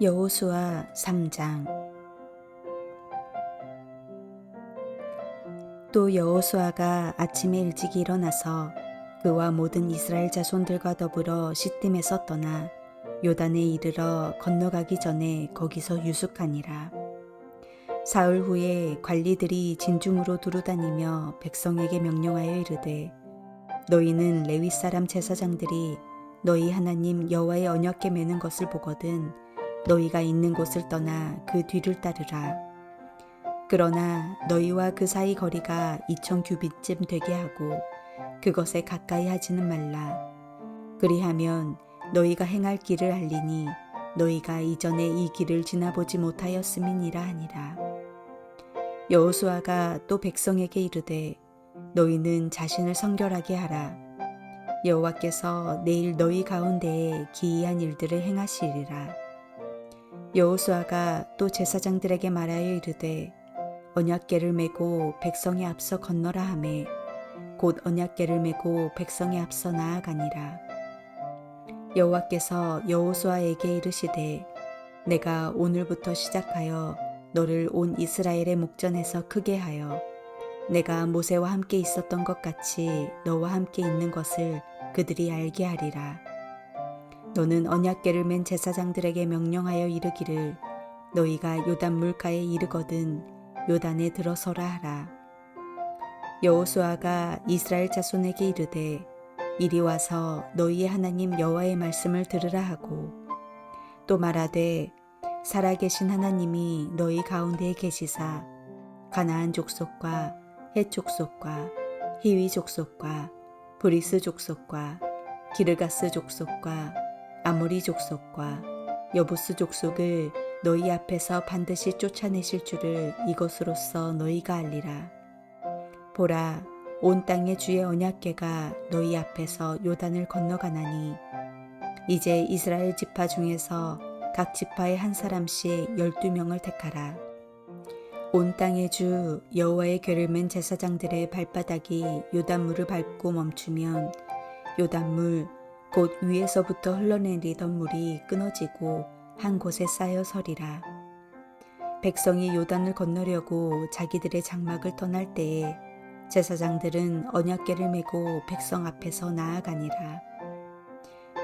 여호수아 3장 또 여호수아가 아침에 일찍 일어나서 그와 모든 이스라엘 자손들과 더불어 시딤에서 떠나 요단에 이르러 건너가기 전에 거기서 유숙하니라. 사흘 후에 관리들이 진중으로 두루다니며 백성에게 명령하여 이르되 너희는 레위 사람 제사장들이 너희 하나님 여호와의 언약궤 매는 것을 보거든 너희가 있는 곳을 떠나 그 뒤를 따르라. 그러나 너희와 그 사이 거리가 이천 규빗쯤 되게 하고 그것에 가까이 하지는 말라. 그리하면 너희가 행할 길을 알리니 너희가 이전에 이 길을 지나보지 못하였음이니라 하니라. 여호수아가 또 백성에게 이르되 너희는 자신을 성결하게 하라. 여호와께서 내일 너희 가운데에 기이한 일들을 행하시리라. 여호수아가 또 제사장들에게 말하여 이르되 언약궤를 메고 백성의 앞서 건너라 하매 곧 언약궤를 메고 백성의 앞서 나아가니라 여호와께서 여호수아에게 이르시되 내가 오늘부터 시작하여 너를 온 이스라엘의 목전에서 크게 하여 내가 모세와 함께 있었던 것 같이 너와 함께 있는 것을 그들이 알게 하리라. 너는 언약궤를 맨 제사장들에게 명령하여 이르기를 너희가 요단 물가에 이르거든 요단에 들어서라 하라. 여호수아가 이스라엘 자손에게 이르되 이리 와서 너희의 하나님 여호와의 말씀을 들으라 하고 또 말하되 살아계신 하나님이 너희 가운데에 계시사 가나안 족속과 헷 족속과 히위 족속과 브리스 족속과 기르가스 족속과 아모리 족속과 여부스 족속을 너희 앞에서 반드시 쫓아내실 줄을 이것으로써 너희가 알리라. 보라, 온 땅의 주의 언약궤가 너희 앞에서 요단을 건너가나니 이제 이스라엘 지파 중에서 각 지파의 한 사람씩 열두 명을 택하라. 온 땅의 주 여호와의 궤를 맨 제사장들의 발바닥이 요단물을 밟고 멈추면 요단물 곧 위에서부터 흘러내리던 물이 끊어지고 한 곳에 쌓여 서리라. 백성이 요단을 건너려고 자기들의 장막을 떠날 때에 제사장들은 언약궤를 메고 백성 앞에서 나아가니라.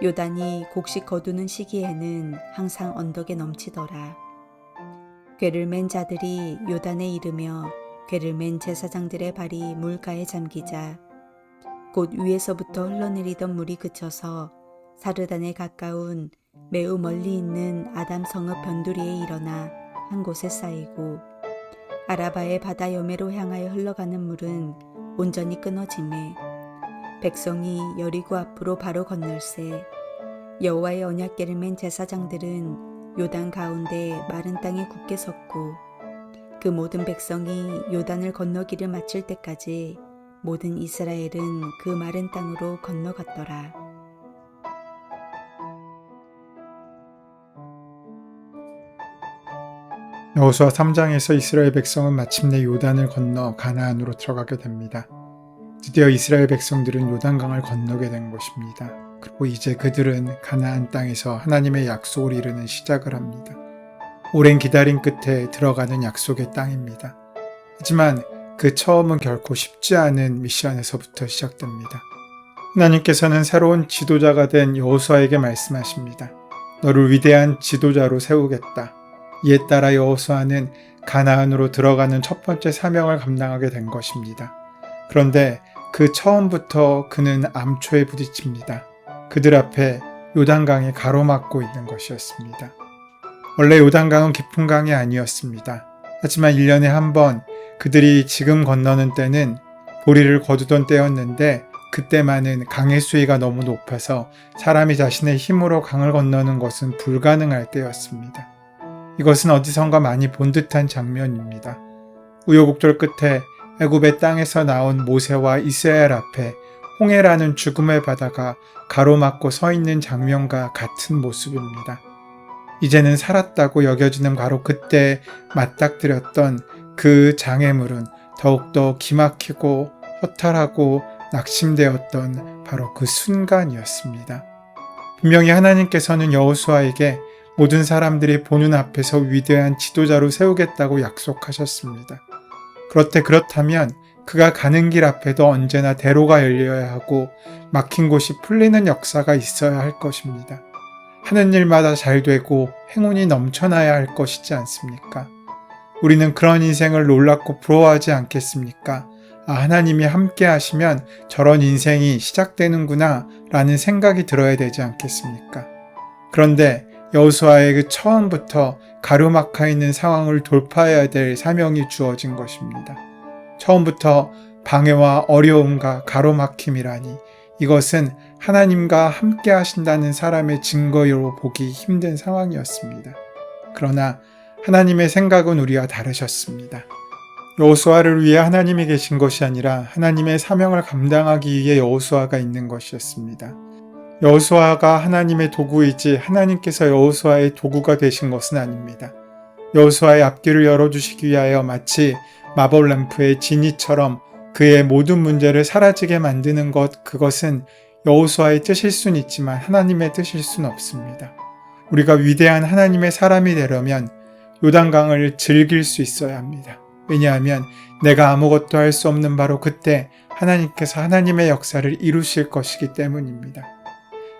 요단이 곡식 거두는 시기에는 항상 언덕에 넘치더라. 궤를 맨 자들이 요단에 이르며 궤를 맨 제사장들의 발이 물가에 잠기자 곧 위에서부터 흘러내리던 물이 그쳐서 사르단에 가까운 매우 멀리 있는 아담 성읍 변두리에 일어나 한 곳에 쌓이고 아라바의 바다 여매로 향하여 흘러가는 물은 온전히 끊어짐에 백성이 여리고 앞으로 바로 건널세 여호와의 언약궤를 맨 제사장들은 요단 가운데 마른 땅에 굳게 섰고 그 모든 백성이 요단을 건너기를 마칠 때까지 모든 이스라엘은 그 마른 땅으로 건너갔더라. 여호수아 3장에서 이스라엘 백성은 마침내 요단을 건너 가나안으로 들어가게 됩니다. 드디어 이스라엘 백성들은 요단강을 건너게 된 것입니다. 그리고 이제 그들은 가나안 땅에서 하나님의 약속을 이루는 시작을 합니다. 오랜 기다림 끝에 들어가는 약속의 땅입니다. 하지만 그 처음은 결코 쉽지 않은 미션에서부터 시작됩니다. 하나님께서는 새로운 지도자가 된 여호수아에게 말씀하십니다. 너를 위대한 지도자로 세우겠다. 이에 따라 여호수아는 가나안으로 들어가는 첫 번째 사명을 감당하게 된 것입니다. 그런데 그 처음부터 그는 암초에 부딪힙니다. 그들 앞에 요단강이 가로막고 있는 것이었습니다. 원래 요단강은 깊은 강이 아니었습니다. 하지만 1년에 한 번 그들이 지금 건너는 때는 보리를 거두던 때였는데 그때만은 강의 수위가 너무 높아서 사람이 자신의 힘으로 강을 건너는 것은 불가능할 때였습니다. 이것은 어디선가 많이 본 듯한 장면입니다. 우여곡절 끝에 애굽의 땅에서 나온 모세와 이스라엘 앞에 홍해라는 죽음의 바다가 가로막고 서 있는 장면과 같은 모습입니다. 이제는 살았다고 여겨지는 바로 그때 맞닥뜨렸던 그 장애물은 더욱더 기막히고 허탈하고 낙심되었던 바로 그 순간이었습니다. 분명히 하나님께서는 여호수아에게 모든 사람들이 보는 앞에서 위대한 지도자로 세우겠다고 약속하셨습니다. 그렇대 그렇다면 그가 가는 길 앞에도 언제나 대로가 열려야 하고 막힌 곳이 풀리는 역사가 있어야 할 것입니다. 하는 일마다 잘 되고 행운이 넘쳐나야 할 것이지 않습니까? 우리는 그런 인생을 놀랍고 부러워하지 않겠습니까? 아, 하나님이 함께 하시면 저런 인생이 시작되는구나 라는 생각이 들어야 되지 않겠습니까? 그런데 여호수아의 그 처음부터 가로막혀 있는 상황을 돌파해야 될 사명이 주어진 것입니다. 처음부터 방해와 어려움과 가로막힘이라니 이것은 하나님과 함께 하신다는 사람의 증거로 보기 힘든 상황이었습니다. 그러나 하나님의 생각은 우리와 다르셨습니다. 여호수아를 위해 하나님이 계신 것이 아니라 하나님의 사명을 감당하기 위해 여호수아가 있는 것이었습니다. 여호수아가 하나님의 도구이지 하나님께서 여호수아의 도구가 되신 것은 아닙니다. 여호수아의 앞길을 열어주시기 위하여 마치 마법 램프의 지니처럼 그의 모든 문제를 사라지게 만드는 것 그것은 여호수아의 뜻일 순 있지만 하나님의 뜻일 순 없습니다. 우리가 위대한 하나님의 사람이 되려면 요단강을 즐길 수 있어야 합니다. 왜냐하면 내가 아무것도 할 수 없는 바로 그때 하나님께서 하나님의 역사를 이루실 것이기 때문입니다.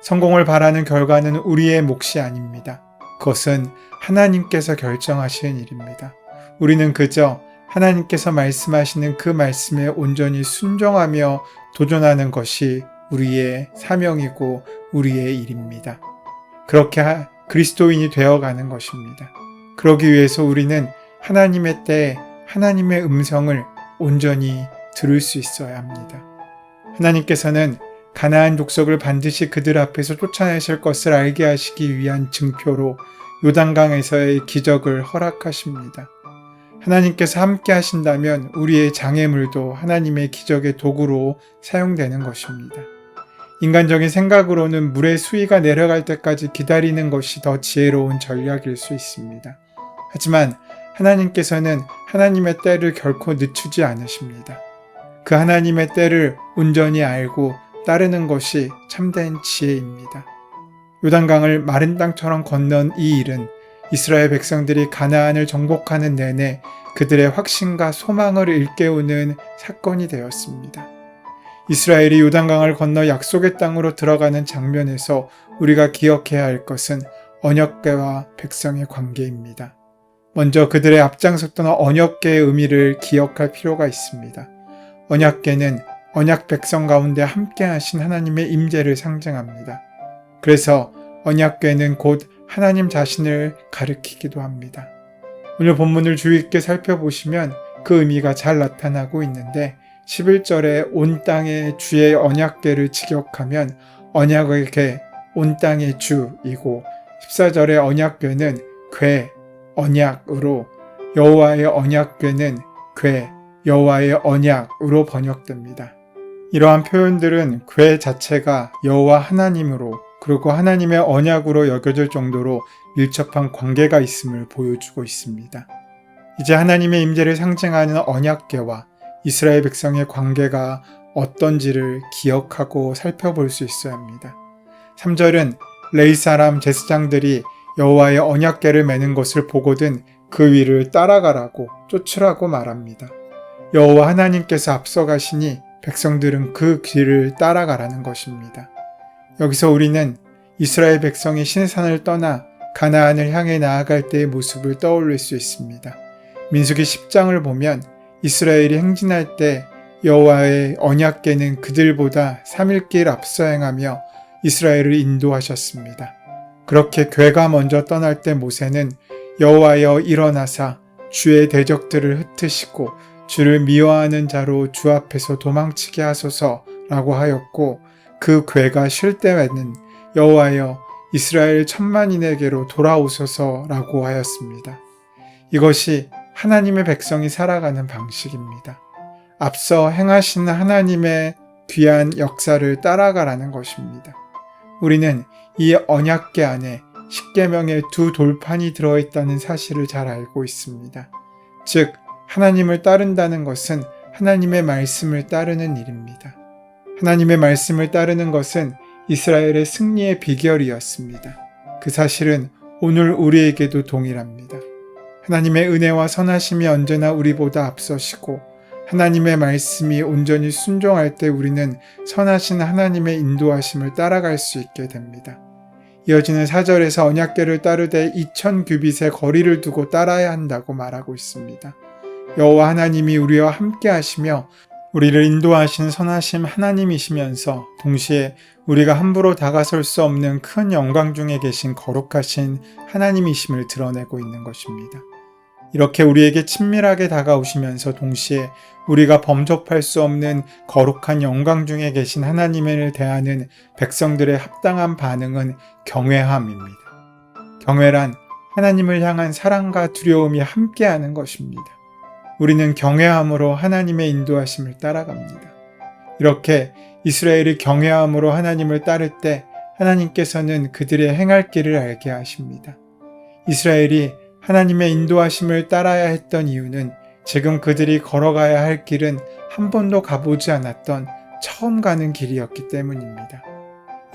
성공을 바라는 결과는 우리의 몫이 아닙니다. 그것은 하나님께서 결정하시는 일입니다. 우리는 그저 하나님께서 말씀하시는 그 말씀에 온전히 순종하며 도전하는 것이 우리의 사명이고 우리의 일입니다. 그렇게 그리스도인이 되어가는 것입니다. 그러기 위해서 우리는 하나님의 때에 하나님의 음성을 온전히 들을 수 있어야 합니다. 하나님께서는 가나안 족속을 반드시 그들 앞에서 쫓아내실 것을 알게 하시기 위한 증표로 요단강에서의 기적을 허락하십니다. 하나님께서 함께 하신다면 우리의 장애물도 하나님의 기적의 도구로 사용되는 것입니다. 인간적인 생각으로는 물의 수위가 내려갈 때까지 기다리는 것이 더 지혜로운 전략일 수 있습니다. 하지만 하나님께서는 하나님의 때를 결코 늦추지 않으십니다. 그 하나님의 때를 온전히 알고 따르는 것이 참된 지혜입니다. 요단강을 마른 땅처럼 건넌 이 일은 이스라엘 백성들이 가나안을 정복하는 내내 그들의 확신과 소망을 일깨우는 사건이 되었습니다. 이스라엘이 요단강을 건너 약속의 땅으로 들어가는 장면에서 우리가 기억해야 할 것은 언약궤와 백성의 관계입니다. 먼저 그들의 앞장섰던 언약궤의 의미를 기억할 필요가 있습니다. 언약궤는 언약 백성 가운데 함께 하신 하나님의 임재를 상징합니다. 그래서 언약궤는 곧 하나님 자신을 가리키기도 합니다. 오늘 본문을 주의 깊게 살펴보시면 그 의미가 잘 나타나고 있는데 11절에 온 땅의 주의 언약궤를 직역하면 언약의 궤, 온 땅의 주이고 14절의 언약궤는 궤, 언약으로 여호와의 언약궤는 궤, 여호와의 언약으로 번역됩니다. 이러한 표현들은 궤 자체가 여호와 하나님으로 그리고 하나님의 언약으로 여겨질 정도로 밀접한 관계가 있음을 보여주고 있습니다. 이제 하나님의 임재를 상징하는 언약궤와 이스라엘 백성의 관계가 어떤지를 기억하고 살펴볼 수 있어야 합니다. 3절은 레이 사람 제사장들이 여호와의 언약궤를 매는 것을 보거든 그 위를 따라가라고 쫓으라고 말합니다. 여호와 하나님께서 앞서가시니 백성들은 그 길을 따라가라는 것입니다. 여기서 우리는 이스라엘 백성이 신산을 떠나 가나안을 향해 나아갈 때의 모습을 떠올릴 수 있습니다. 민수기 10장을 보면 이스라엘이 행진할 때 여호와의 언약궤는 그들보다 3일길 앞서 행하며 이스라엘을 인도하셨습니다. 그렇게 괴가 먼저 떠날 때 모세는 여호와여 일어나사 주의 대적들을 흩으시고 주를 미워하는 자로 주 앞에서 도망치게 하소서라고 하였고 그 괴가 쉴 때에는 여호와여 이스라엘 천만인에게로 돌아오소서라고 하였습니다. 이것이 하나님의 백성이 살아가는 방식입니다. 앞서 행하신 하나님의 귀한 역사를 따라가라는 것입니다. 우리는 이 언약계 안에 십계명의 두 돌판이 들어있다는 사실을 잘 알고 있습니다. 즉 하나님을 따른다는 것은 하나님의 말씀을 따르는 일입니다. 하나님의 말씀을 따르는 것은 이스라엘의 승리의 비결이었습니다. 그 사실은 오늘 우리에게도 동일합니다. 하나님의 은혜와 선하심이 언제나 우리보다 앞서시고 하나님의 말씀이 온전히 순종할 때 우리는 선하신 하나님의 인도하심을 따라갈 수 있게 됩니다. 이어지는 사절에서 언약궤를 따르되 2000 규빗의 거리를 두고 따라야 한다고 말하고 있습니다. 여호와 하나님이 우리와 함께 하시며 우리를 인도하신 선하심 하나님이시면서 동시에 우리가 함부로 다가설 수 없는 큰 영광 중에 계신 거룩하신 하나님이심을 드러내고 있는 것입니다. 이렇게 우리에게 친밀하게 다가오시면서 동시에 우리가 범접할 수 없는 거룩한 영광 중에 계신 하나님을 대하는 백성들의 합당한 반응은 경외함입니다. 경외란 하나님을 향한 사랑과 두려움이 함께하는 것입니다. 우리는 경외함으로 하나님의 인도하심을 따라갑니다. 이렇게 이스라엘이 경외함으로 하나님을 따를 때 하나님께서는 그들의 행할 길을 알게 하십니다. 이스라엘이 하나님의 인도하심을 따라야 했던 이유는 지금 그들이 걸어가야 할 길은 한 번도 가보지 않았던 처음 가는 길이었기 때문입니다.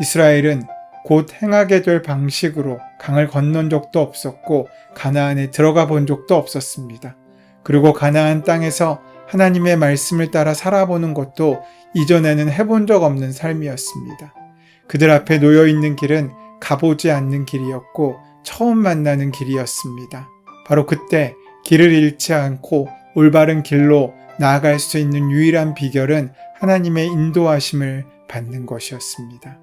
이스라엘은 곧 행하게 될 방식으로 강을 건넌 적도 없었고 가나안에 들어가 본 적도 없었습니다. 그리고 가나안 땅에서 하나님의 말씀을 따라 살아보는 것도 이전에는 해본 적 없는 삶이었습니다. 그들 앞에 놓여 있는 길은 가보지 않는 길이었고 처음 만나는 길이었습니다. 바로 그때 길을 잃지 않고 올바른 길로 나아갈 수 있는 유일한 비결은 하나님의 인도하심을 받는 것이었습니다.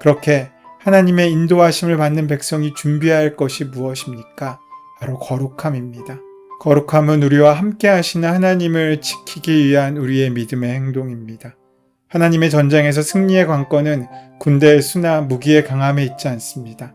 그렇게 하나님의 인도하심을 받는 백성이 준비해야 할 것이 무엇입니까? 바로 거룩함입니다. 거룩함은 우리와 함께 하시는 하나님을 지키기 위한 우리의 믿음의 행동입니다. 하나님의 전쟁에서 승리의 관건은 군대의 수나 무기의 강함에 있지 않습니다.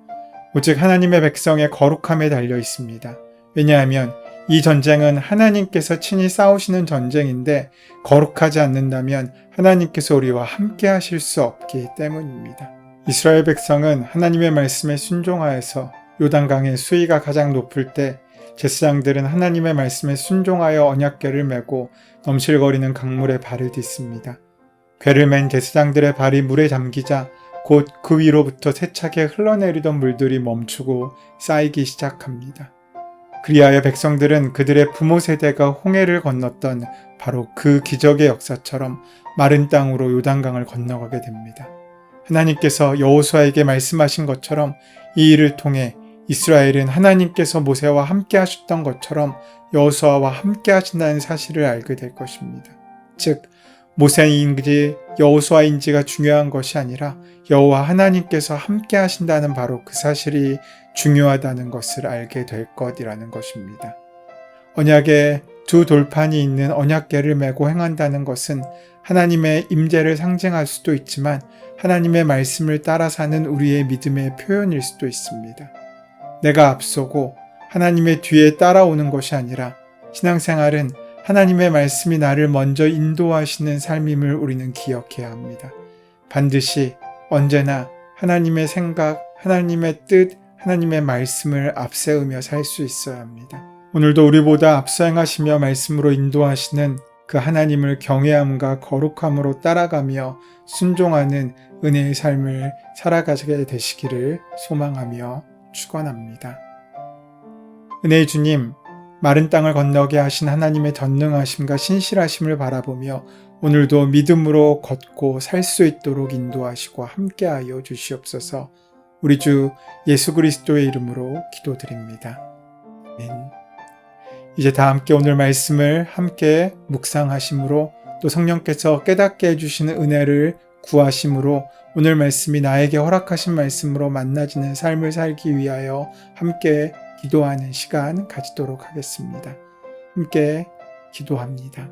오직 하나님의 백성의 거룩함에 달려 있습니다. 왜냐하면 이 전쟁은 하나님께서 친히 싸우시는 전쟁인데 거룩하지 않는다면 하나님께서 우리와 함께 하실 수 없기 때문입니다. 이스라엘 백성은 하나님의 말씀에 순종하여서 요단강의 수위가 가장 높을 때 제사장들은 하나님의 말씀에 순종하여 언약궤를 메고 넘실거리는 강물에 발을 딛습니다. 궤를 맨 제사장들의 발이 물에 잠기자 곧 그 위로부터 세차게 흘러내리던 물들이 멈추고 쌓이기 시작합니다. 그리하여 백성들은 그들의 부모 세대가 홍해를 건넜던 바로 그 기적의 역사처럼 마른 땅으로 요단강을 건너가게 됩니다. 하나님께서 여호수아에게 말씀하신 것처럼 이 일을 통해 이스라엘은 하나님께서 모세와 함께 하셨던 것처럼 여호수아와 함께 하신다는 사실을 알게 될 것입니다. 즉 모세인지 여호수아인지가 중요한 것이 아니라 여호와 하나님께서 함께 하신다는 바로 그 사실이 중요하다는 것을 알게 될 것이라는 것입니다. 언약에 두 돌판이 있는 언약궤를 메고 행한다는 것은 하나님의 임재를 상징할 수도 있지만 하나님의 말씀을 따라 사는 우리의 믿음의 표현일 수도 있습니다. 내가 앞서고 하나님의 뒤에 따라오는 것이 아니라 신앙생활은 하나님의 말씀이 나를 먼저 인도하시는 삶임을 우리는 기억해야 합니다. 반드시 언제나 하나님의 생각, 하나님의 뜻, 하나님의 말씀을 앞세우며 살 수 있어야 합니다. 오늘도 우리보다 앞서 행하시며 말씀으로 인도하시는 그 하나님을 경외함과 거룩함으로 따라가며 순종하는 은혜의 삶을 살아가게 되시기를 소망하며 축원합니다. 은혜의 주님, 마른 땅을 건너게 하신 하나님의 전능하심과 신실하심을 바라보며 오늘도 믿음으로 걷고 살 수 있도록 인도하시고 함께하여 주시옵소서. 우리 주 예수 그리스도의 이름으로 기도드립니다. 아멘. 이제 다 함께 오늘 말씀을 함께 묵상하심으로 또 성령께서 깨닫게 해주시는 은혜를 구하심으로 오늘 말씀이 나에게 허락하신 말씀으로 만나지는 삶을 살기 위하여 함께 기도하는 시간 가지도록 하겠습니다. 함께 기도합니다.